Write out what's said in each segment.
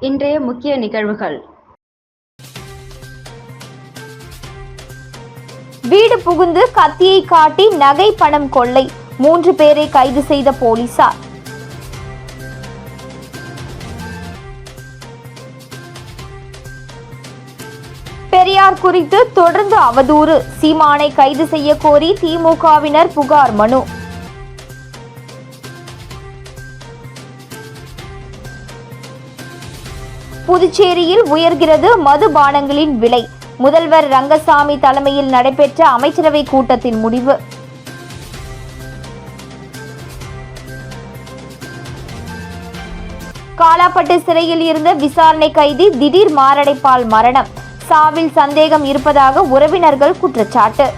இன்றைய முக்கிய நிகழ்வுகள். வீடு புகுந்து கத்தியை காட்டி நகை பணம் கொள்ளை. மூன்று பேரை கைது செய்த போலீசார். பெரியார் குறித்து தொடர்ந்து அவதூறு. சீமானை கைது செய்ய கோரி திமுகவினர் புகார் மனு. புதுச்சேரியில் உயர்கிறது மதுபானங்களின் விலை. முதல்வர் ரங்கசாமி தலைமையில் நடைபெற்ற அமைச்சரவை கூட்டத்தின் முடிவு. காலாப்பட்டு சிறையில் இருந்த விசாரணை கைதி திடீர் மாரடைப்பால் மரணம். சாவில் சந்தேகம் இருப்பதாக உறவினர்கள் குற்றச்சாட்டு.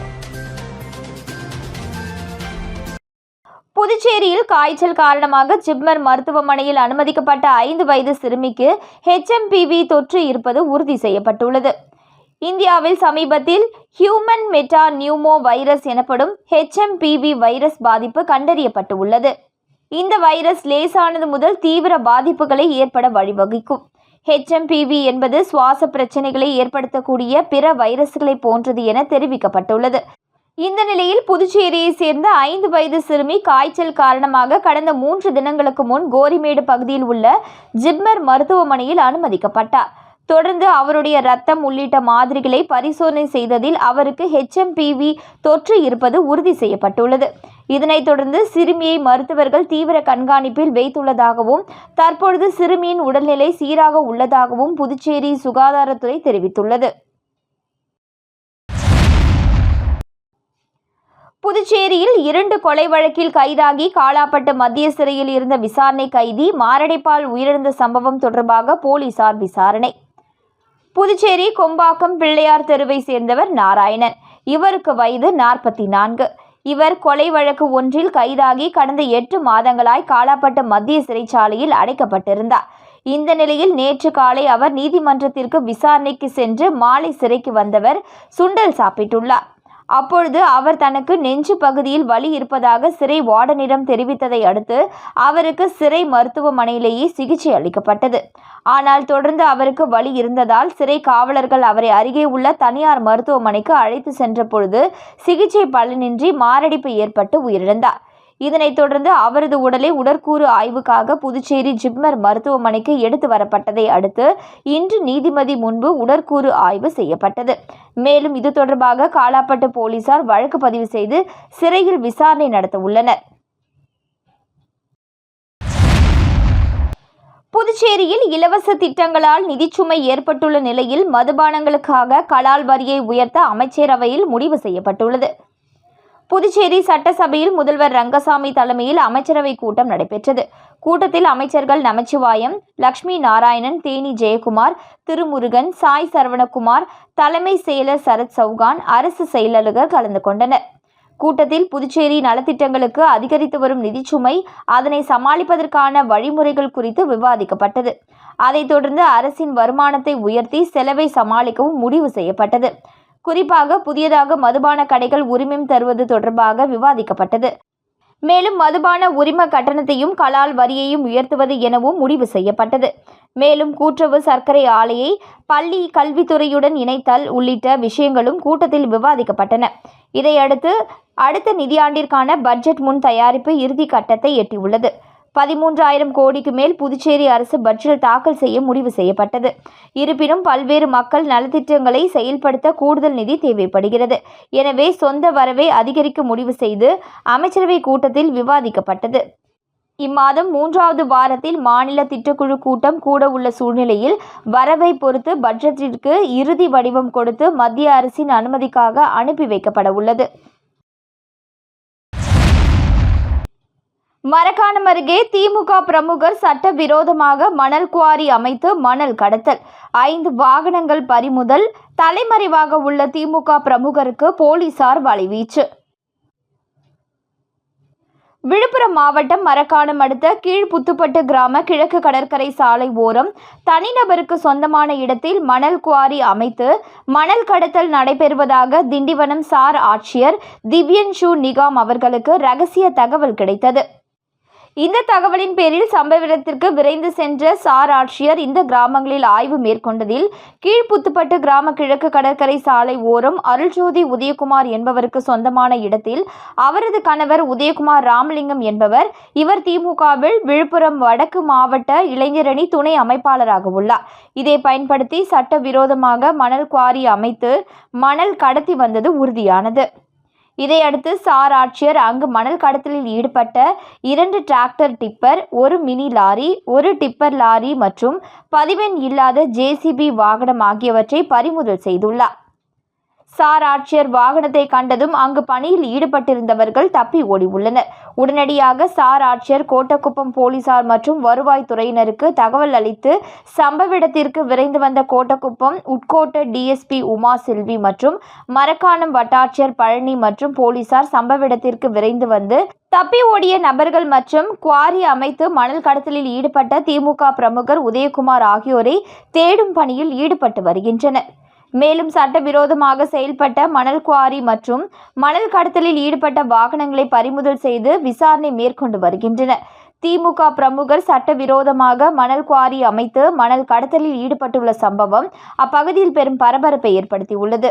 புதுச்சேரியில் காய்ச்சல் காரணமாக ஜிப்மர் மருத்துவமனையில் அனுமதிக்கப்பட்ட ஐந்து வயது சிறுமிக்கு ஹெச்எம்பிவி தொற்று இருப்பது உறுதி செய்யப்பட்டுள்ளது. இந்தியாவில் சமீபத்தில் ஹியூமன் மெட்டா நியூமோ வைரஸ் எனப்படும் ஹெச்எம்பிவி வைரஸ் பாதிப்பு கண்டறியப்பட்டு உள்ளது இந்த வைரஸ் லேசானது முதல் தீவிர பாதிப்புகளை ஏற்பட வழிவகுக்கும். ஹெச்எம்பிவி என்பது சுவாச பிரச்சனைகளை ஏற்படுத்தக்கூடிய பிற வைரஸ்களை போன்றது என தெரிவிக்கப்பட்டுள்ளது. இந்த நிலையில் புதுச்சேரியை சேர்ந்த ஐந்து வயது சிறுமி காய்ச்சல் காரணமாக கடந்த மூன்று தினங்களுக்கு முன் கோரிமேடு பகுதியில் உள்ள ஜிப்மர் மருத்துவமனையில் அனுமதிக்கப்பட்டார். தொடர்ந்து அவருடைய ரத்தம் உள்ளிட்ட மாதிரிகளை பரிசோதனை செய்ததில் அவருக்கு ஹெச்எம்பிவி தொற்று இருப்பது உறுதி செய்யப்பட்டுள்ளது. இதனைத் தொடர்ந்து சிறுமியை மருத்துவர்கள் தீவிர கண்காணிப்பில் வைத்துள்ளதாகவும் தற்பொழுது சிறுமியின் உடல்நிலை சீராக உள்ளதாகவும் புதுச்சேரி சுகாதாரத்துறை தெரிவித்துள்ளது. புதுச்சேரியில் இரண்டு கொலை வழக்கில் கைதாகி காலாப்பட்டு மத்திய சிறையில் இருந்த விசாரணை கைதி மாரடைப்பால் உயிரிழந்த சம்பவம் தொடர்பாக போலீசார் விசாரணை. புதுச்சேரி கொம்பாக்கம் பிள்ளையார் தெருவை சேர்ந்தவர் நாராயணன். இவருக்கு வயது நாற்பத்தி நான்கு இவர் கொலை வழக்கு ஒன்றில் கைதாகி கடந்த எட்டு மாதங்களாய் காலாப்பட்டு மத்திய சிறைச்சாலையில் அடைக்கப்பட்டிருந்தார். இந்த நிலையில் நேற்று காலை அவர் நீதிமன்றத்திற்கு விசாரணைக்கு சென்று மாலை சிறைக்கு வந்தவர் சுண்டல் சாப்பிட்டுள்ளார். அப்பொழுது அவர் தனக்கு நெஞ்சு பகுதியில் வலி இருப்பதாக சிறை வார்டனிடம் தெரிவித்ததை அடுத்து அவருக்கு சிறை மருத்துவமனையிலேயே சிகிச்சை அளிக்கப்பட்டது. ஆனால் தொடர்ந்து அவருக்கு வலி இருந்ததால் சிறை காவலர்கள் அவரை அருகே உள்ள தனியார் மருத்துவமனைக்கு அழைத்து சென்ற பொழுது சிகிச்சை பலனின்றி மாரடைப்பு ஏற்பட்டு உயிரிழந்தார். இதனைத் தொடர்ந்து அவரது உடலை உடற்கூறு ஆய்வுக்காக புதுச்சேரி ஜிப்மர் மருத்துவமனைக்கு எடுத்து வரப்பட்டதை அடுத்து இன்று நீதிபதி முன்பு உடற்கூறு ஆய்வு செய்யப்பட்டது. மேலும் இது தொடர்பாக காலாப்பட்டு போலீசார் வழக்கு பதிவு செய்து சிறையில் விசாரணை நடத்த உள்ளனர். புதுச்சேரியில் இலவச திட்டங்களால் நிதிச்சுமை ஏற்பட்டுள்ள நிலையில் மதுபானங்களுக்காக கலால் வரியை உயர்த்த அமைச்சரவையில் முடிவு செய்யப்பட்டுள்ளது. புதுச்சேரி சட்டசபையில் முதல்வர் ரங்கசாமி தலைமையில் அமைச்சரவை கூட்டம் நடைபெற்றது. கூட்டத்தில் அமைச்சர்கள் நமச்சிவாயம் லக்ஷ்மி நாராயணன் தேனி ஜெயக்குமார் திருமுருகன் சாய் சரவணகுமார் தலைமை செயலர் சரத் சௌகான் அரசு செயலர்கள் கலந்து கொண்டனர். கூட்டத்தில் புதுச்சேரி நலத்திட்டங்களுக்கு அதிகரித்து வரும் நிதிச்சுமை அதனை சமாளிப்பதற்கான வழிமுறைகள் குறித்து விவாதிக்கப்பட்டது. அதைத் தொடர்ந்து அரசின் வருமானத்தை உயர்த்தி செலவை சமாளிக்கவும் முடிவு செய்யப்பட்டது. குறிப்பாக புதியதாக மதுபான கடைகள் உரிமம் தருவது தொடர்பாக விவாதிக்கப்பட்டது. மேலும் மதுபான உரிம கட்டணத்தையும் கலால் வரியையும் உயர்த்துவது எனவும் முடிவு செய்யப்பட்டது. மேலும் கூட்டுறவு சர்க்கரை ஆலையை பள்ளி கல்வித்துறையுடன் இணைத்தல் உள்ளிட்ட விஷயங்களும் கூட்டத்தில் விவாதிக்கப்பட்டன. இதையடுத்து அடுத்த நிதியாண்டிற்கான பட்ஜெட் முன் தயாரிப்பு இறுதி கட்டத்தை எட்டியுள்ளது. பதிமூன்றாயிரம் கோடிக்கு மேல் புதுச்சேரி அரசு பட்ஜெட் தாக்கல் செய்ய முடிவு செய்யப்பட்டது. இருப்பினும் பல்வேறு மக்கள் நலத்திட்டங்களை செயல்படுத்த கூடுதல் நிதி தேவைப்படுகிறது. எனவே சொந்த வரவை அதிகரிக்க முடிவு செய்து அமைச்சரவை கூட்டத்தில் விவாதிக்கப்பட்டது. இம்மாதம் மூன்றாவது வாரத்தில் மாநில திட்டக்குழு கூட்டம் கூட உள்ள சூழ்நிலையில் வரவை பொறுத்து பட்ஜெட்டிற்கு இறுதி வடிவம் கொடுத்து மத்திய அரசின் அனுமதிக்காக அனுப்பி வைக்கப்பட உள்ளது. மரக்காணம் அருகே திமுக பிரமுகர் சட்டவிரோதமாக மணல் குவாரி அமைத்து மணல் கடத்தல். ஐந்து வாகனங்கள் பறிமுதல் தலைமறைவாக உள்ள திமுக பிரமுகருக்கு போலீசார் வலைவீச்சு விழுப்புரம் மாவட்டம் மரக்காணம் அடுத்த கீழ்புத்துப்பட்டு கிராம கிழக்கு கடற்கரை சாலை ஓரம் தனிநபருக்கு சொந்தமான இடத்தில் மணல் குவாரி அமைத்து மணல் கடத்தல் நடைபெறுவதாக திண்டிவனம் சார் ஆட்சியர் திவ்யன்ஷு நிகாம் அவர்களுக்கு ரகசிய தகவல் கிடைத்தது. இந்த தகவலின் பேரில் சம்பவ இடத்திற்கு விரைந்து சென்ற சார் ஆட்சியர் இந்த கிராமங்களில் ஆய்வு மேற்கொண்டதில் கீழ்ப்புத்துப்பட்டு கிராம கிழக்கு கடற்கரை சாலை ஓரம் அருள்ஜோதி உதயகுமார் என்பவருக்கு சொந்தமான இடத்தில் அவரது கணவர் உதயகுமார் ராமலிங்கம் என்பவர் இவர் திமுகவில் விழுப்புரம் வடக்கு மாவட்ட இளைஞரணி துணை அமைப்பாளராக உள்ளார். இதை பயன்படுத்தி சட்டவிரோதமாக மணல் குவாரி அமைத்து மணல் கடத்தி வந்தது உறுதியானது. இதையடுத்து சார் ஆட்சியர் அங்கு மணல் கடத்தலில் ஈடுபட்ட இரண்டு டிராக்டர் டிப்பர் ஒரு மினி லாரி ஒரு டிப்பர் லாரி மற்றும் பதிவெண் இல்லாத ஜேசிபி வாகனம் ஆகியவற்றை பறிமுதல் செய்துள்ளார். சார் ஆட்சியர் வாகனத்தை கண்டதும் அங்கு பணியில் ஈடுபட்டிருந்தவர்கள் தப்பி ஓடி உள்ளனர் உடனடியாக சார் ஆட்சியர் கோட்டக்குப்பம் போலீசார் மற்றும் வருவாய்த்துறையினருக்கு தகவல் அளித்து சம்பவ இடத்திற்கு விரைந்து வந்த கோட்டக்குப்பம் உட்கோட்ட டிஎஸ்பி உமா செல்வி மற்றும் மரக்காணம் வட்டாட்சியர் பழனி மற்றும் போலீசார் சம்பவ இடத்திற்கு விரைந்து வந்து தப்பி ஓடிய நபர்கள் மற்றும் குவாரி அமைத்து மணல் கடத்தலில் ஈடுபட்ட திமுக பிரமுகர் உதயகுமார் ஆகியோரை தேடும் பணியில் ஈடுபட்டு வருகின்றனர். மேலும் சட்டவிரோதமாக செயல்பட்ட மணல் குவாரி மற்றும் மணல் கடத்தலில் ஈடுபட்ட வாகனங்களை பறிமுதல் செய்து விசாரணை மேற்கொண்டு வருகின்றனர். திமுக பிரமுகர் சட்டவிரோதமாக மணல் குவாரி அமைத்து மணல் கடத்தலில் ஈடுபட்டுள்ள சம்பவம் அப்பகுதியில் பெரும் பரபரப்பை ஏற்படுத்தியுள்ளது.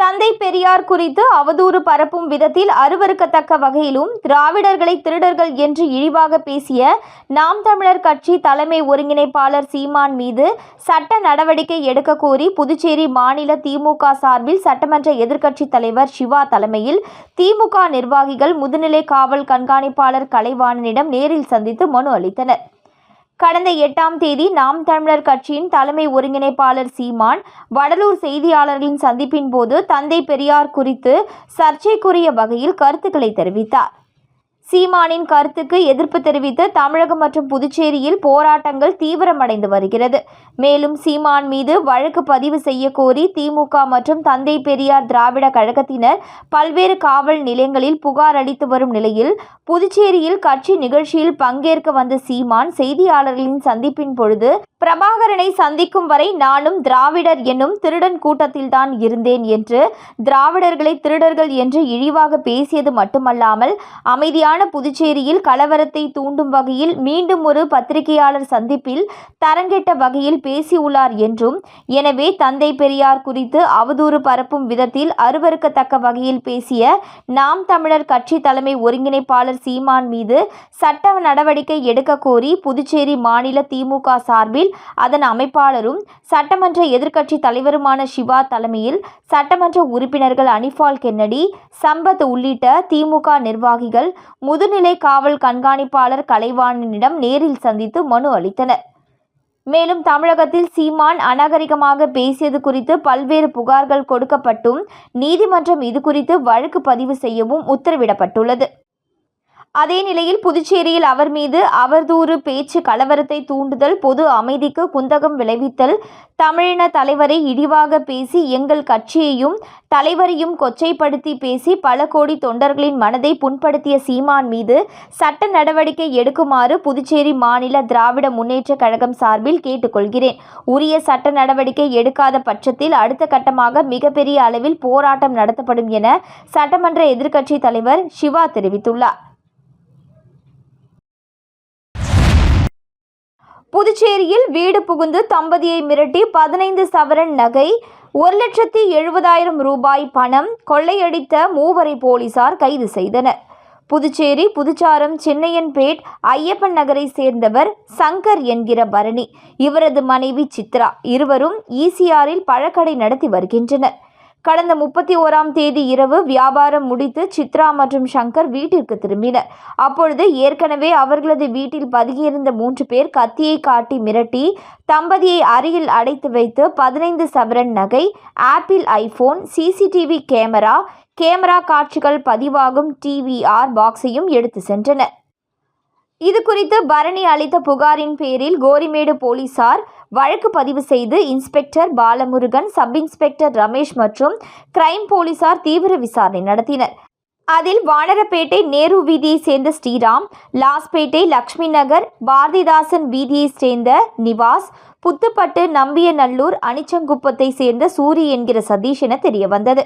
தந்தை பெரியார் குறித்து அவதூறு பரப்பும் விதத்தில் அருவறுக்கத்தக்க வகையிலும் திராவிடர்களை திருடர்கள் என்று இழிவாக பேசிய நாம் தமிழர் கட்சி தலைமை ஒருங்கிணைப்பாளர் சீமான் மீது சட்ட நடவடிக்கை எடுக்க கோரி புதுச்சேரி மாநில திமுக சார்பில் சட்டமன்ற எதிர்க்கட்சித் தலைவர் சிவா தலைமையில் திமுக நிர்வாகிகள் முதுநிலை காவல் கண்காணிப்பாளர் கலைவாணனிடம் நேரில் சந்தித்து மனு அளித்தனர். கடந்த எட்டாம் தேதி நாம் தமிழர் கட்சியின் தலைமை ஒருங்கிணைப்பாளர் சீமான் வடலூர் செய்தியாளர்களின் சந்திப்பின் போது தந்தை பெரியார் குறித்து சர்ச்சைக்குரிய வகையில் கருத்துக்களை தெரிவித்தார். சீமானின் கருத்துக்கு எதிர்ப்பு தெரிவித்து தமிழகம் மற்றும் புதுச்சேரியில் போராட்டங்கள் தீவிரமடைந்து வருகிறது. மேலும் சீமான் மீது வழக்கு பதிவு செய்ய கோரி திமுக மற்றும் தந்தை பெரியார் திராவிட கழகத்தினர் பல்வேறு காவல் நிலையங்களில் புகார் அளித்து வரும் நிலையில் புதுச்சேரியில் கட்சி நிகழ்ச்சியில் பங்கேற்க வந்த சீமான் செய்தியாளர்களின் சந்திப்பின் பொழுது பிரபாகரனை சந்திக்கும் வரை நானும் திராவிடர் என்னும் திருடன் கூட்டத்தில்தான் இருந்தேன் என்று திராவிடர்களை திருடர்கள் என்று இழிவாக பேசியது மட்டுமல்லாமல் அமைதியான புதுச்சேரியில் கலவரத்தை தூண்டும் வகையில் மீண்டும் ஒரு பத்திரிகையாளர் சந்திப்பில் தரங்கெட்ட வகையில் பேசியுள்ளார் என்றும் எனவே தந்தை பெரியார் குறித்து அவதூறு பரப்பும் விதத்தில் அருவருக்கத்தக்க வகையில் பேசிய நாம் தமிழர் கட்சி தலைமை ஒருங்கிணைப்பாளர் சீமான் மீது சட்ட நடவடிக்கை எடுக்க கோரி புதுச்சேரி மாநில திமுக சார்பில் அதன் அமைப்பாளரும் சட்டமன்ற எதிர்க்கட்சி தலைவருமான சிவா தலைமையில் சட்டமன்ற உறுப்பினர்கள் அனிஃபால் கென்னடி சம்பத் உள்ளிட்ட திமுக நிர்வாகிகள் முதுநிலை காவல் கண்காணிப்பாளர் கலைவாணனிடம் நேரில் சந்தித்து மனு அளித்தனர். மேலும் தமிழகத்தில் சீமான் அநாகரிகமாக பேசியது குறித்து பல்வேறு புகார்கள் கொடுக்கப்பட்டும் நீதிமன்றம் இது குறித்து வழக்கு பதிவு செய்யவும் உத்தரவிடப்பட்டுள்ளது. அதே நிலையில் புதுச்சேரியில் அவர் மீது அவதூறு பேச்சு கலவரத்தை தூண்டுதல் பொது அமைதிக்கு குந்தகம் விளைவித்தல் தமிழின தலைவரை இழிவாக பேசி எங்கள் கட்சியையும் தலைவரையும் கொச்சைப்படுத்தி பேசி பல கோடி தொண்டர்களின் மனதை புண்படுத்திய சீமான் மீது சட்ட நடவடிக்கை எடுக்குமாறு புதுச்சேரி மாநில திராவிட முன்னேற்றக் கழகம் சார்பில் கேட்டுக்கொள்கிறேன். உரிய சட்ட நடவடிக்கை எடுக்காத பட்சத்தில் அடுத்த கட்டமாக மிகப்பெரிய அளவில் போராட்டம் நடத்தப்படும் என சட்டமன்ற எதிர்க்கட்சித் தலைவர் சிவா தெரிவித்துள்ளார். புதுச்சேரியில் வீடு புகுந்து தம்பதியை மிரட்டி பதினைந்து சவரன் நகை ஒரு லட்சத்தி எழுபதாயிரம் ரூபாய் பணம் கொள்ளையடித்த மூவரை போலீசார் கைது செய்தனர். புதுச்சேரி புதுச்சாரம் சின்னையன்பேட் ஐயப்பன் நகரை சேர்ந்தவர் சங்கர் என்கிற பரணி. இவரது மனைவி சித்ரா. இருவரும் ஈசிஆரில் பழக்கடை நடத்தி வருகின்றனர். கடந்த முப்பத்தி ஓராம் தேதி இரவு வியாபாரம் முடித்து சித்ரா மற்றும் சங்கர் வீட்டிற்கு திரும்பினர். அப்பொழுது ஏற்கனவே அவர்களது வீட்டில் பதுங்கியிருந்த மூன்று பேர் கத்தியை காட்டி மிரட்டி தம்பதியை அருகில் அடைத்து வைத்து பதினைந்து சவரன் நகை Apple iPhone CCTV camera camera காட்சிகள் பதிவாகும் டிவிஆர் பாக்ஸையும் எடுத்து சென்றனர். இது குறித்து பரணி அளித்த புகாரின் பேரில் கோரிமேடு போலீசார் வழக்கு பதிவு செய்து inspector Balamurugan sub inspector Ramesh மற்றும் கிரைம் போலீசார் தீவிர விசாரணை நடத்தினர். அதில் வானரப்பேட்டை நேரு வீதியைச் சேர்ந்த ஸ்ரீராம் லாஸ்பேட்டை லக்ஷ்மி நகர் பாரதிதாசன் வீதியைச் சேர்ந்த நிவாஸ் புத்துப்பட்டு நம்பியநல்லூர் அனிச்சங்குப்பத்தை சேர்ந்த சூரி என்கிற சதீஷ் என தெரியவந்தது.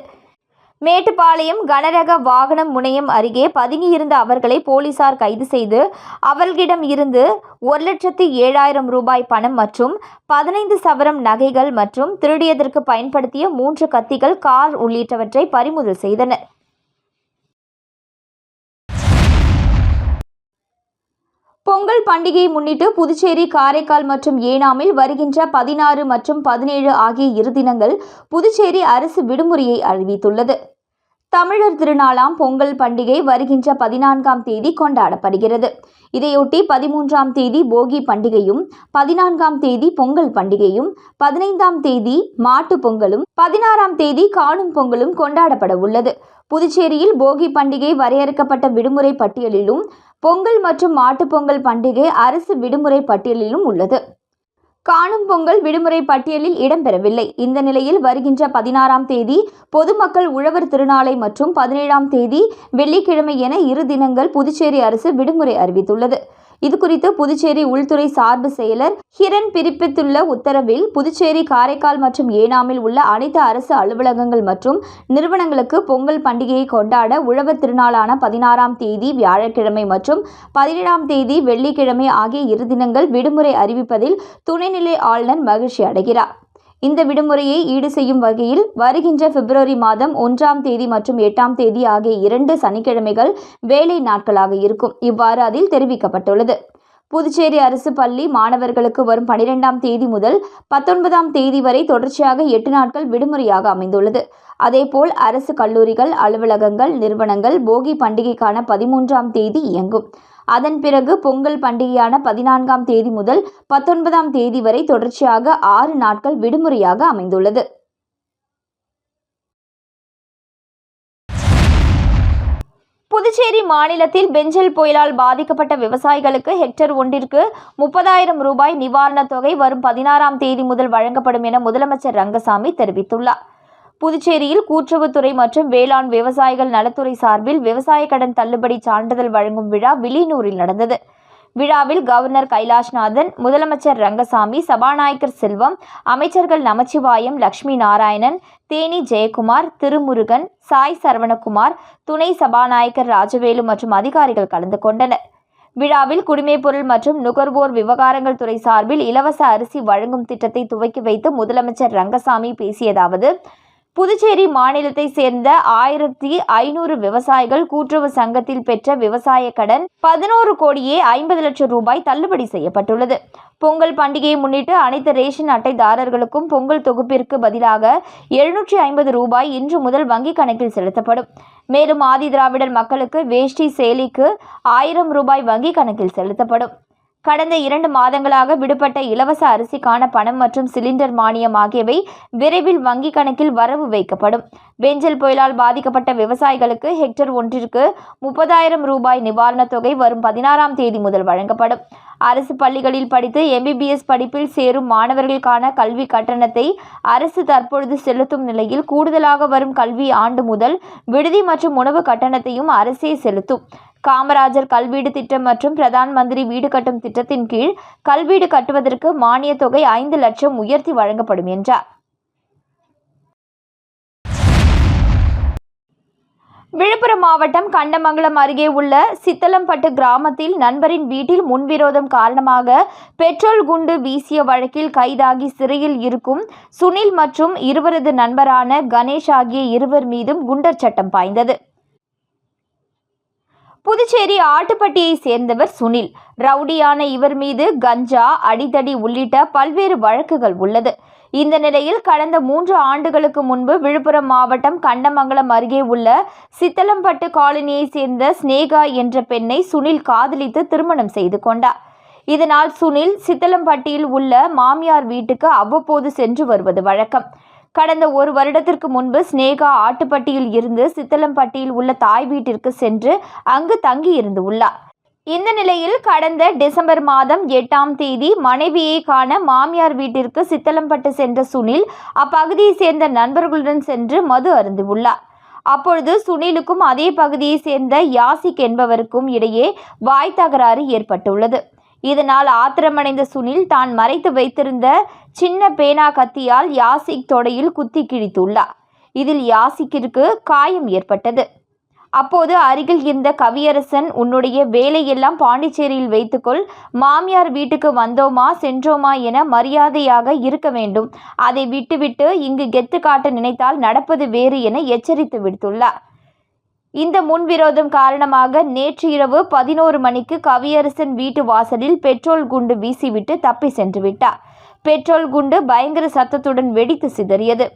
மேட்டுப்பாளையம் கனரக வாகனம் முனையம் அருகே பதுங்கியிருந்த அவர்களை போலீசார் கைது செய்து அவர்களிடம் இருந்து ஒரு லட்சத்து ஏழாயிரம் ரூபாய் பணம் மற்றும் பதினைந்து சவரம் நகைகள் மற்றும் திருடியதற்கு பயன்படுத்திய மூன்று கத்திகள் கார் உள்ளிட்டவற்றை பறிமுதல் செய்தனர். பொங்கல் பண்டிகையை முன்னிட்டு புதுச்சேரி காரைக்கால் மற்றும் ஏனாமில் வருகின்ற பதினாறு மற்றும் பதினேழு ஆகிய இரு தினங்கள் புதுச்சேரி அரசு விடுமுறையை அறிவித்துள்ளது. தமிழர் திருநாளாம் பொங்கல் பண்டிகை வருகின்ற பதினான்காம் தேதி கொண்டாடப்படுகிறது. இதையொட்டி பதிமூன்றாம் தேதி போகி பண்டிகையும் பதினான்காம் தேதி பொங்கல் பண்டிகையும் பதினைந்தாம் தேதி மாட்டு பொங்கலும் பதினாறாம் தேதி காணும் பொங்கலும் கொண்டாடப்பட உள்ளது. புதுச்சேரியில் போகி பண்டிகை வரையறுக்கப்பட்ட விடுமுறை பட்டியலிலும் பொங்கல் மற்றும் மாட்டுப்பொங்கல் பண்டிகை அரசு விடுமுறை பட்டியலிலும் உள்ளது. காணும் பொங்கல் விடுமுறை பட்டியலில் இடம்பெறவில்லை. இந்த நிலையில் வருகின்ற பதினாறாம் தேதி பொதுமக்கள் உழவர் திருநாளை மற்றும் பதினேழாம் தேதி வெள்ளிக்கிழமை என இரு தினங்கள் புதுச்சேரி அரசு விடுமுறை அறிவித்துள்ளது. இதுகுறித்து புதுச்சேரி உள்துறை சார்பு செயலர் ஹிரண் பிறப்பித்துள்ள உத்தரவில் புதுச்சேரி காரைக்கால் மற்றும் ஏனாமில் உள்ள அனைத்து அரசு அலுவலகங்கள் மற்றும் நிறுவனங்களுக்கு பொங்கல் பண்டிகையை கொண்டாட உழவர் திருநாளான பதினாறாம் தேதி வியாழக்கிழமை மற்றும் பதினேழாம் தேதி வெள்ளிக்கிழமை ஆகிய இரு தினங்கள் விடுமுறை அறிவிப்பதில் துணைநிலை ஆளுநர் மகிழ்ச்சி அடைகிறார். இந்த விடுமுறையை ஈடு செய்யும் வகையில் வருகின்ற பிப்ரவரி மாதம் ஒன்றாம் தேதி மற்றும் எட்டாம் தேதி ஆகிய இரண்டு சனிக்கிழமைகள் வேலை நாட்களாக இருக்கும். இவ்வாறு அதில் தெரிவிக்கப்பட்டுள்ளது. புதுச்சேரி அரசு பள்ளி மாணவர்களுக்கு வரும் பனிரெண்டாம் தேதி முதல் பத்தொன்பதாம் தேதி வரை தொடர்ச்சியாக எட்டு நாட்கள் விடுமுறையாக அமைந்துள்ளது. அதேபோல் அரசு கல்லூரிகள் அலுவலகங்கள் நிறுவனங்கள் போகி பண்டிகைக்கான பதிமூன்றாம் தேதி இயங்கும். அதன் பிறகு பொங்கல் பண்டிகையான பதினான்காம் தேதி முதல் பத்தொன்பதாம் தேதி வரை தொடர்ச்சியாக ஆறு நாட்கள் விடுமுறையாக அமைந்துள்ளது. புதுச்சேரி மாநிலத்தில் பெஞ்சல் புயலால் பாதிக்கப்பட்ட விவசாயிகளுக்கு ஹெக்டர் ஒன்றிற்கு முப்பதாயிரம் ரூபாய் நிவாரணத் தொகை வரும் பதினாறாம் தேதி முதல் வழங்கப்படும் என முதலமைச்சர் ரங்கசாமி தெரிவித்துள்ளார். புதுச்சேரியில் கூட்டுறவுத்துறை மற்றும் வேளாண் விவசாயிகள் நலத்துறை சார்பில் விவசாய கடன் தள்ளுபடி சான்றிதழ் வழங்கும் விழா வில்லியனூரில் நடந்தது. விழாவில் கவர்னர் கைலாஷ்நாதன் முதலமைச்சர் ரங்கசாமி சபாநாயகர் செல்வம் அமைச்சர்கள் நமச்சிவாயம் லட்சுமி நாராயணன் தேனி ஜெயக்குமார் திருமுருகன் சாய் சரவணகுமார் துணை சபாநாயகர் ராஜவேலு மற்றும் அதிகாரிகள் கலந்து கொண்டனர். விழாவில் குடிமைப்பொருள் மற்றும் நுகர்வோர் விவகாரங்கள் துறை சார்பில் இலவச அரிசி வழங்கும் திட்டத்தை துவக்கி வைத்து முதலமைச்சர் ரங்கசாமி பேசியதாவது புதுச்சேரி மாநிலத்தை சேர்ந்த ஆயிரத்தி ஐநூறு விவசாயிகள் கூட்டுறவு சங்கத்தில் பெற்ற விவசாய கடன் பதினோரு கோடியே ஐம்பது லட்சம் ரூபாய் தள்ளுபடி செய்யப்பட்டுள்ளது. பொங்கல் பண்டிகையை முன்னிட்டு அனைத்து ரேஷன் அட்டைதாரர்களுக்கும் பொங்கல் தொகுப்பிற்கு பதிலாக எழுநூற்றி ஐம்பது ரூபாய் இன்று முதல் வங்கிக் கணக்கில் செலுத்தப்படும். மேலும் ஆதி திராவிடர் மக்களுக்கு வேஷ்டி சேலிக்கு ஆயிரம் ரூபாய் வங்கிக் கணக்கில் செலுத்தப்படும். கடந்த இரண்டு மாதங்களாக விடுபட்ட இலவச அரிசிக்கான பணம் மற்றும் சிலிண்டர் மானியம் ஆகியவை விரைவில் வங்கிக் கணக்கில் வரவு வைக்கப்படும். பெஞ்சல் புயலால் பாதிக்கப்பட்ட விவசாயிகளுக்கு ஹெக்டர் ஒன்றிற்கு முப்பதாயிரம் ரூபாய் நிவாரணத் தொகை வரும் பதினாறாம் தேதி முதல் வழங்கப்படும். அரசு பள்ளிகளில் படித்து எம்பிபிஎஸ் படிப்பில் சேரும் மாணவர்களுக்கான கல்வி கட்டணத்தை அரசு தற்பொழுது செலுத்தும் நிலையில் கூடுதலாக வரும் கல்வி ஆண்டு முதல் விடுதி மற்றும் உணவு கட்டணத்தையும் அரசே செலுத்தும். காமராஜர் கல்வீடு திட்டம் மற்றும் பிரதான் மந்திரி வீடு கட்டும் திட்டத்தின் கீழ் கல்வீடு கட்டுவதற்கு மானியத் தொகை ஐந்து லட்சம் உயர்த்தி வழங்கப்படும் என்றார். விழுப்புரம் மாவட்டம் கண்டமங்கலம் அருகே உள்ள சித்தலம்பட்டு கிராமத்தில் நண்பரின் வீட்டில் முன்விரோதம் காரணமாக பெட்ரோல் குண்டு வீசிய வழக்கில் கைதாகி சிறையில் இருக்கும் சுனில் மற்றும் இருவரது நண்பரான கணேஷ் ஆகிய இருவர் மீதும் குண்டர் சட்டம் பாய்ந்தது. புதுச்சேரி ஆட்டுப்பட்டியை சேர்ந்தவர் சுனில். ரவுடியான இவர் மீது கஞ்சா அடிதடி உள்ளிட்ட பல்வேறு வழக்குகள் உள்ளது. இந்த நிலையில் கடந்த மூன்று ஆண்டுகளுக்கு முன்பு விழுப்புரம் மாவட்டம் கண்டமங்கலம் அருகே உள்ள சித்தலம்பட்டு காலனியை சேர்ந்த ஸ்னேகா என்ற பெண்ணை சுனில் காதலித்து திருமணம் செய்து கொண்டார். இதனால் சுனில் சித்தலம்பட்டியில் உள்ள மாமியார் வீட்டுக்கு அவ்வப்போது சென்று வருவது வழக்கம். கடந்த ஒரு வருடத்திற்கு முன்பு ஸ்னேகா ஆட்டுப்பட்டியில் இருந்து சித்தலம்பட்டியில் உள்ள தாய் வீட்டிற்கு சென்று அங்கு தங்கியிருந்து உள்ளார். இந்த நிலையில் கடந்த டிசம்பர் மாதம் எட்டாம் தேதி மனைவியை காண மாமியார் வீட்டிற்கு சித்தலம்பட்டு சென்ற சுனில் அப்பகுதியை சேர்ந்த நண்பர்களுடன் சென்று மது அருந்து உள்ளார். அப்பொழுது சுனிலுக்கும் அதே பகுதியை சேர்ந்த யாசிக் என்பவருக்கும் இடையே வாய் தகராறு ஏற்பட்டுள்ளது. இதனால் ஆத்திரமடைந்த சுனில் தான் மறைத்து வைத்திருந்த சின்ன பேனா கத்தியால் யாசிக் தொடையில் குத்தி கிழித்துள்ளார். இதில் யாசிக்கிற்கு காயம் ஏற்பட்டது. அப்போது அருகில் இருந்த கவியரசன் உன்னுடைய வேலையெல்லாம் பாண்டிச்சேரியில் வைத்துக்கொள். மாமியார் வீட்டுக்கு வந்தோமா சென்றோமா என மரியாதையாக இருக்க வேண்டும். அதை விட்டுவிட்டு இங்கு கெத்து காட்ட நினைத்தால் நடப்பது வேறு என எச்சரித்து விடுத்துள்ளார். இந்த முன்விரோதம் காரணமாக நேற்று இரவு பதினோரு மணிக்கு கவியரசன் வீட்டு வாசலில் பெட்ரோல் குண்டு வீசிவிட்டு தப்பி சென்று விட்டார் பெட்ரோல் குண்டு பயங்கர சத்தத்துடன் வெடித்து சிதறியது.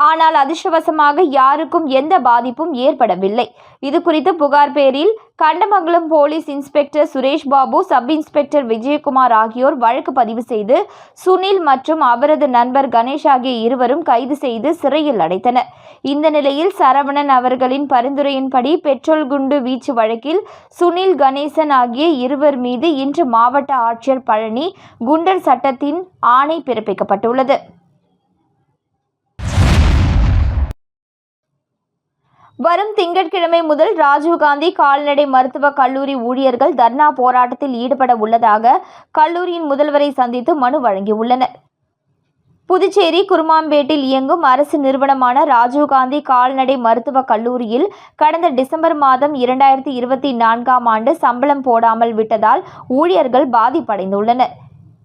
ஆனால் அதிர்ஷ்டவசமாக யாருக்கும் எந்த பாதிப்பும் ஏற்படவில்லை. இது குறித்து புகார் பேரில் Kandamangalam police inspector Suresh Babu sub inspector Vijayakumar ஆகியோர் வழக்கு பதிவு செய்து சுனில் மற்றும் அவரது நண்பர் கணேஷ் ஆகிய இருவரும் கைது செய்து சிறையில் அடைத்தனர். இந்த நிலையில் சரவணன் அவர்களின் பரிந்துரையின்படி பெட்ரோல் குண்டு வீச்சு வழக்கில் சுனில் கணேசன் ஆகிய இருவர் மீது இன்று மாவட்ட ஆட்சியர் பழனி குண்டர் சட்டத்தின் ஆணை பிறப்பிக்கப்பட்டுள்ளது. வரும் திங்கட்கிழமை முதல் ராஜீவ்காந்தி கால்நடை மருத்துவக் கல்லூரி ஊழியர்கள் தர்ணா போராட்டத்தில் ஈடுபட உள்ளதாக கல்லூரியின் முதல்வரை சந்தித்து மனு வழங்கியுள்ளனர். புதுச்சேரி குருமாம்பேட்டில் இயங்கும் அரசு நிறுவனமான ராஜீவ்காந்தி கால்நடை மருத்துவக் கல்லூரியில் கடந்த டிசம்பர் மாதம் இரண்டாயிரத்தி இருபத்தி நான்காம் ஆண்டு சம்பளம் போடாமல் விட்டதால் ஊழியர்கள் பாதிப்படைந்துள்ளனர்.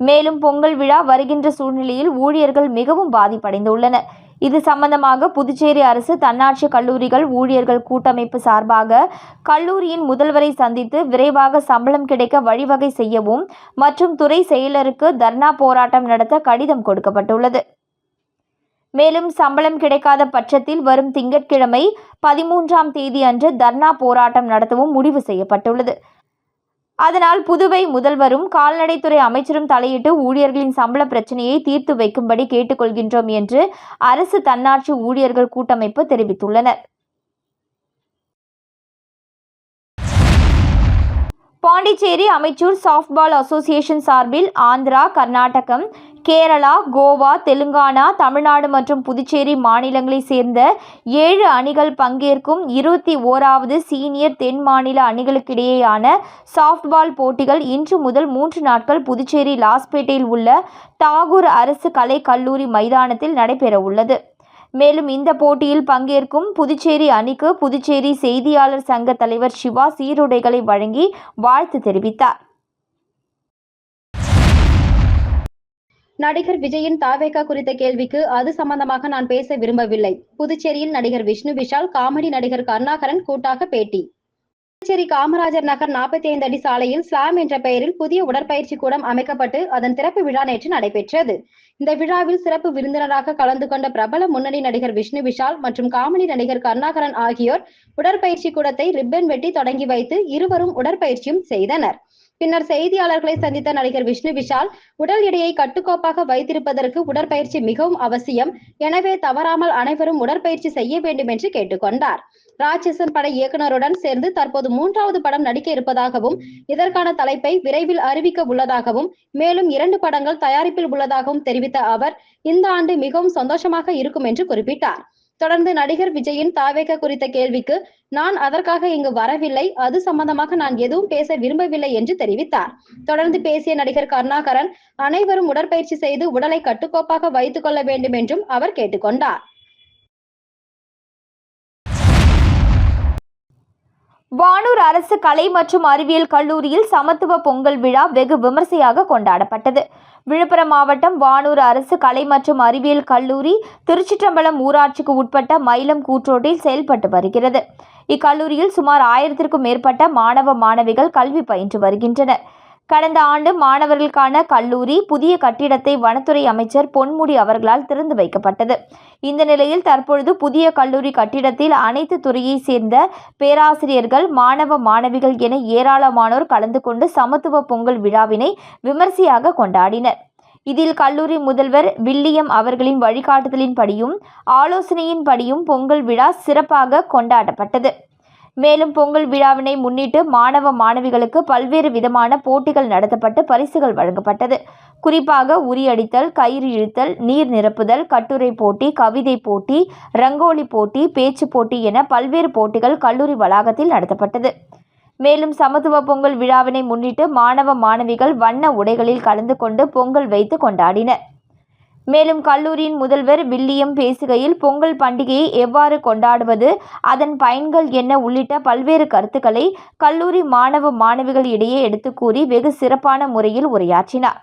மேலும் பொங்கல் விழா வருகின்ற சூழ்நிலையில் ஊழியர்கள் மிகவும் பாதிப்படைந்துள்ளனர். இது சம்பந்தமாக புதுச்சேரி அரசு தன்னாட்சி கல்லூரிகள் ஊழியர்கள் கூட்டமைப்பு சார்பாக கல்லூரியின் முதல்வரை சந்தித்து விரைவாக சம்பளம் கிடைக்க வழிவகை செய்யவும் மற்றும் துறை செயலருக்கு தர்ணா போராட்டம் நடத்த கடிதம் கொடுக்கப்பட்டுள்ளது. மேலும் சம்பளம் கிடைக்காத பட்சத்தில் வரும் திங்கட்கிழமை பதிமூன்றாம் தேதி அன்று தர்ணா போராட்டம் நடத்தவும் முடிவு செய்யப்பட்டுள்ளது. அதனால் புதுவை முதல்வரும் கால்நடைத்துறை அமைச்சரும் தலையிட்டு ஊழியர்களின் சம்பள பிரச்சனையை தீர்த்து வைக்கும்படி கேட்டுக்கொள்கின்றோம் என்று அரசு தன்னாட்சி ஊழியர்கள் கூட்டமைப்பு தெரிவித்துள்ளனர். பாண்டிச்சேரி அமைச்சூர் சாஃப்ட்பால் அசோசியேஷன் சார்பில் ஆந்திரா கர்நாடகம் கேரளா கோவா தெலுங்கானா தமிழ்நாடு மற்றும் புதுச்சேரி மாநிலங்களைச் சேர்ந்த ஏழு அணிகள் பங்கேற்கும் இருபத்தி ஓராவது சீனியர் தென் மாநில அணிகளுக்கிடையேயான சாஃப்ட்பால் போட்டிகள் இன்று முதல் மூன்று நாட்கள் புதுச்சேரி லாஸ்பேட்டையில் உள்ள தாகூர் அரசு கலை கல்லூரி மைதானத்தில் நடைபெறவுள்ளது. மேலும் இந்த போட்டியில் பங்கேற்கும் புதுச்சேரி அணிக்கு புதுச்சேரி செய்தியாளர் சங்க தலைவர் சிவா சீருடைகளை வழங்கி வாழ்த்து தெரிவித்தார். நடிகர் விஜயின் தாவேகா குறித்த கேள்விக்கு அது சம்பந்தமாக நான் பேச விரும்பவில்லை. புதுச்சேரியில் நடிகர் விஷ்ணு விஷால் காமெடி நடிகர் கருணாகரன் கூட்டாக பேட்டி. புதுச்சேரி காமராஜர் நகர் நாற்பத்தி ஐந்து அடி சாலையில் ஸ்லாம் என்ற பெயரில் புதிய உடற்பயிற்சி கூடம் அமைக்கப்பட்டு அதன் திறப்பு விழா நேற்று நடைபெற்றது. இந்த விழாவில் சிறப்பு விருந்தினராக கலந்து கொண்ட பிரபல முன்னணி நடிகர் விஷ்ணு விஷால் மற்றும் காமெடி நடிகர் கருணாகரன் ஆகியோர் உடற்பயிற்சி கூடத்தை ரிப்பன் வெட்டி தொடங்கி வைத்து இருவரும் உடற்பயிற்சியும் செய்தனர். பின்னர் செய்தியாளர்களை சந்தித்த நடிகர் விஷ்ணு விஷால் உடல் எடையை கட்டுக்கோப்பாக வைத்திருப்பதற்கு உடற்பயிற்சி மிகவும் அவசியம். எனவே தவறாமல் அனைவரும் உடற்பயிற்சி செய்ய வேண்டும் என்று கேட்டுக்கொண்டார். ராட்சசன் பட இயக்குனருடன் சேர்ந்து தற்போது மூன்றாவது படம் நடிக்க இருப்பதாகவும் இதற்கான தலைப்பை விரைவில் அறிவிக்க உள்ளதாகவும் மேலும் இரண்டு படங்கள் தயாரிப்பில் உள்ளதாகவும் தெரிவித்த அவர் இந்த ஆண்டு மிகவும் சந்தோஷமாக இருக்கும் என்று குறிப்பிட்டார். தொடர்ந்து நடிகர் விஜயின் தாவேக குறித்த கேள்விக்கு நான் அதற்காக இங்கு வரவில்லை. அது சம்பந்தமாக நான் எதுவும் பேச விரும்பவில்லை என்று தெரிவித்தார். தொடர்ந்து பேசிய நடிகர் கருணாகரன் அனைவரும் உடற்பயிற்சி செய்து உடலை கட்டுக்கோப்பாக வைத்துக் கொள்ள வேண்டும் என்றும் அவர் கேட்டுக்கொண்டார். வானூர் அரசு கலை மற்றும் அறிவியல் கல்லூரியில் சமத்துவ பொங்கல் விழா வெகு விமர்சையாக கொண்டாடப்பட்டது. விழுப்புரம் மாவட்டம் வானூர் அரசு கலை மற்றும் அறிவியல் கல்லூரி திருச்சிற்றம்பலம் ஊராட்சிக்கு உட்பட்ட மயிலம் கூற்றோட்டில் செயல்பட்டு வருகிறது. இக்கல்லூரியில் சுமார் ஆயிரத்திற்கும் மேற்பட்ட மாணவ மாணவிகள் கல்வி பயின்று வருகின்றனர். கடந்த ஆண்டு மாணவர்களுக்கான கல்லூரி புதிய கட்டிடத்தை வனத்துறை அமைச்சர் பொன்முடி அவர்களால் திறந்து வைக்கப்பட்டது. இந்த நிலையில் தற்பொழுது புதிய கல்லூரி கட்டிடத்தில் அனைத்து துறையைச் சேர்ந்த பேராசிரியர்கள் மாணவ மாணவிகள் என ஏராளமானோர் கலந்து கொண்டு சமத்துவ பொங்கல் விழாவினை விமர்சையாக கொண்டாடினர். இதில் கல்லூரி முதல்வர் வில்லியம் அவர்களின் வழிகாட்டுதலின்படியும் ஆலோசனையின்படியும் பொங்கல் விழா சிறப்பாக கொண்டாடப்பட்டது. மேலும் பொங்கல் விழாவினை முன்னிட்டு மாணவ மாணவிகளுக்கு பல்வேறு விதமான போட்டிகள் நடத்தப்பட்டு பரிசுகள் வழங்கப்பட்டது. குறிப்பாக உரியடித்தல் கயிறு இழுத்தல் நீர் நிரப்புதல் கட்டுரை போட்டி கவிதை போட்டி ரங்கோலி போட்டி பேச்சு போட்டி என பல்வேறு போட்டிகள் கல்லூரி வளாகத்தில் நடத்தப்பட்டது. மேலும் சமத்துவ பொங்கல் விழாவினை முன்னிட்டு மாணவ மாணவிகள் வண்ண உடைகளில் கலந்து கொண்டு பொங்கல் வைத்து கொண்டாடினர். மேலும் கல்லூரியின் முதல்வர் வில்லியம் பேசுகையில் பொங்கல் பண்டிகையை எவ்வாறு கொண்டாடுவது அதன் பயன்கள் என்ன உள்ளிட்ட பல்வேறு கருத்துக்களை கல்லூரி மாணவ மாணவிகள் இடையே எடுத்துக்கூறி வெகு சிறப்பான முறையில் உரையாற்றினார்.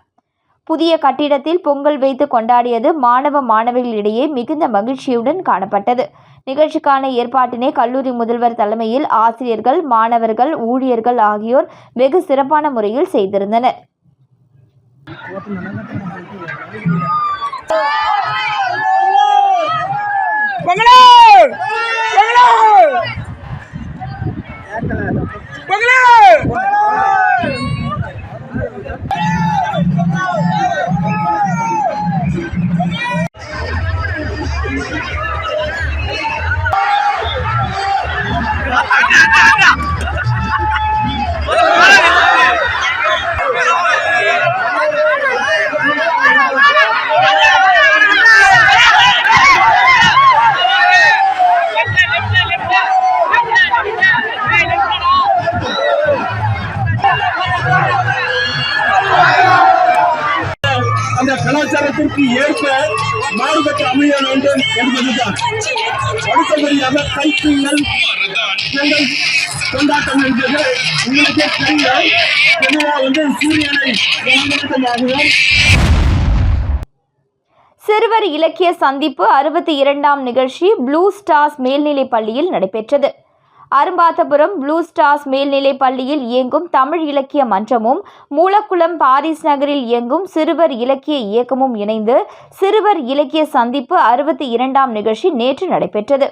புதிய கட்டிடத்தில் பொங்கல் வைத்து கொண்டாடியது மாணவ மாணவிகளிடையே மிகுந்த மகிழ்ச்சியுடன் காணப்பட்டது. நிகழ்ச்சிக்கான ஏற்பாட்டினை கல்லூரி முதல்வர் தலைமையில் ஆசிரியர்கள் மாணவர்கள் ஊழியர்கள் ஆகியோர் வெகு சிறப்பான முறையில் செய்திருந்தனர். பொங்கலோ பொங்கலோ பொங்கலோ அந்த கலாச்சாரத்திற்கு ஏற்ப மாறுபட்டு அமைய வேண்டும் என்பதுதான். அடுத்தபடியாக கைத்தூங்கல் பொங்கல் கொண்டாட்டம் என்பது உங்களுக்கே தெரியும். பொதுவாக வந்து சூரியனை கொண்டாட்டமாகவும் சிறுவர் இலக்கிய சந்திப்பு அறுபத்தி இரண்டாம் நிகழ்ச்சி ப்ளூ ஸ்டார்ஸ் மேல்நிலைப் பள்ளியில் நடைபெற்றது. அரும்பாத்தபுரம் ப்ளூ ஸ்டார்ஸ் மேல்நிலைப் பள்ளியில் இயங்கும் தமிழ் இலக்கிய மன்றமும் மூலக்குளம் பாரிஸ் நகரில் இயங்கும் சிறுவர் இலக்கிய இயக்கமும் இணைந்து சிறுவர் இலக்கிய சந்திப்பு அறுபத்தி இரண்டாம் நிகழ்ச்சி நேற்று நடைபெற்றது.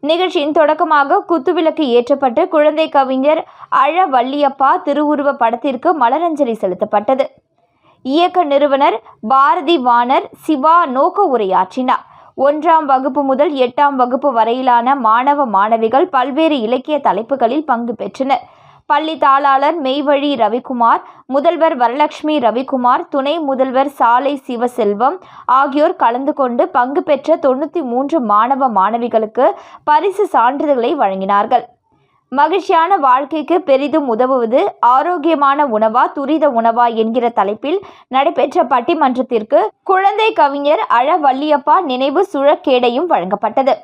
நிகழ்ச்சியின் தொடக்கமாக குத்துவிளக்கு ஏற்றப்பட்டு குழந்தை கவிஞர் அழ வள்ளியப்பா திருவுருவ படத்திற்கு மலரஞ்சலி செலுத்தப்பட்டது. இயக்க நிறுவனர் பாரதி வாணர் சிவா நோக்க உரையாற்றினார். ஒன்றாம் வகுப்பு முதல் எட்டாம் வகுப்பு வரையிலான மாணவ மாணவிகள் பல்வேறு இலக்கிய தலைப்புகளில் பங்கு பெற்றனர். பள்ளி தாளாளர் மெய்வழி ரவிக்குமார் முதல்வர் வரலட்சுமி ரவிக்குமார் துணை முதல்வர் சாலை சிவசெல்வம் ஆகியோர் கலந்து கொண்டு பங்கு பெற்ற தொண்ணூற்றி மூன்று மாணவ மாணவிகளுக்கு பரிசு சான்றிதழ்களை வழங்கினார்கள். மகிழ்ச்சியான வாழ்க்கைக்கு பெரிதும் உதவுவது ஆரோக்கியமான உணவா துரித உணவா என்கிற தலைப்பில் நடைபெற்ற பட்டிமன்றத்திற்கு குழந்தை கவிஞர் அழ வள்ளியப்பா நினைவு சுழற்கேடையும் வழங்கப்பட்டது.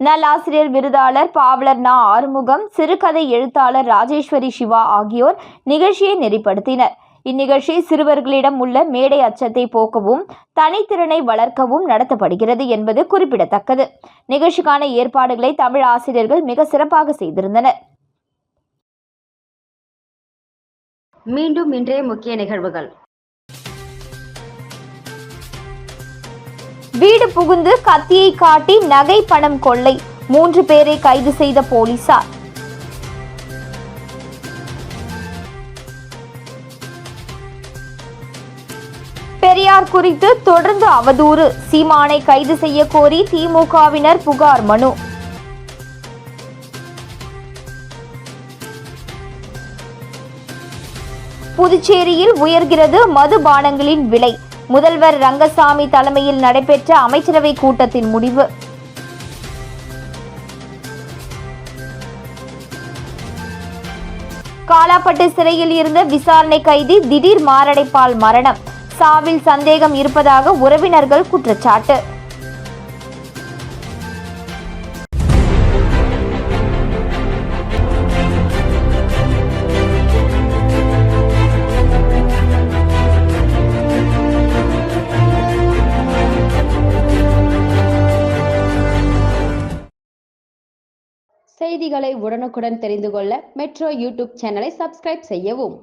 நல்லாசிரியர் விருதாளர் பாவலர் நா ஆறுமுகம் சிறுகதை எழுத்தாளர் ராஜேஸ்வரி சிவா ஆகியோர் நிகழ்ச்சியை நெறிப்படுத்தினர். இந்நிகழ்ச்சி சிறுவர்களிடம் உள்ள மேடை அச்சத்தை போக்கவும் தனித்திறனை வளர்க்கவும் நடத்தப்படுகிறது என்பது குறிப்பிடத்தக்கது. நிகழ்ச்சிக்கான ஏற்பாடுகளை தமிழ் ஆசிரியர்கள் மிக சிறப்பாக செய்திருந்தனர். மீண்டும் இன்றைய முக்கிய நிகழ்வுகள். வீடு புகுந்து கத்தியை காட்டி நகை பணம் கொள்ளை மூன்று பேரை கைது செய்த போலீசார். பெரியார் குறித்து தொடர்ந்து அவதூறு. சீமானை கைது செய்ய கோரி திமுகவினர் புகார் மனு. புதுச்சேரியில் உயர்கிறது மதுபானங்களின் விலை. முதல்வர் ரங்கசாமி தலைமையில் நடைபெற்ற அமைச்சரவை கூட்டத்தின் முடிவு. காலாப்பட்டு சிறையில் இருந்த விசாரணை கைதி திடீர் மாரடைப்பால் மரணம். சாவில் சந்தேகம் இருப்பதாக உறவினர்கள் குற்றச்சாட்டு. செய்திகளை உடனுக்குடன் தெரிந்து கொள்ள மெட்ரோ யூடியூப் சேனலை சப்ஸ்கிரைப் செய்யவும்.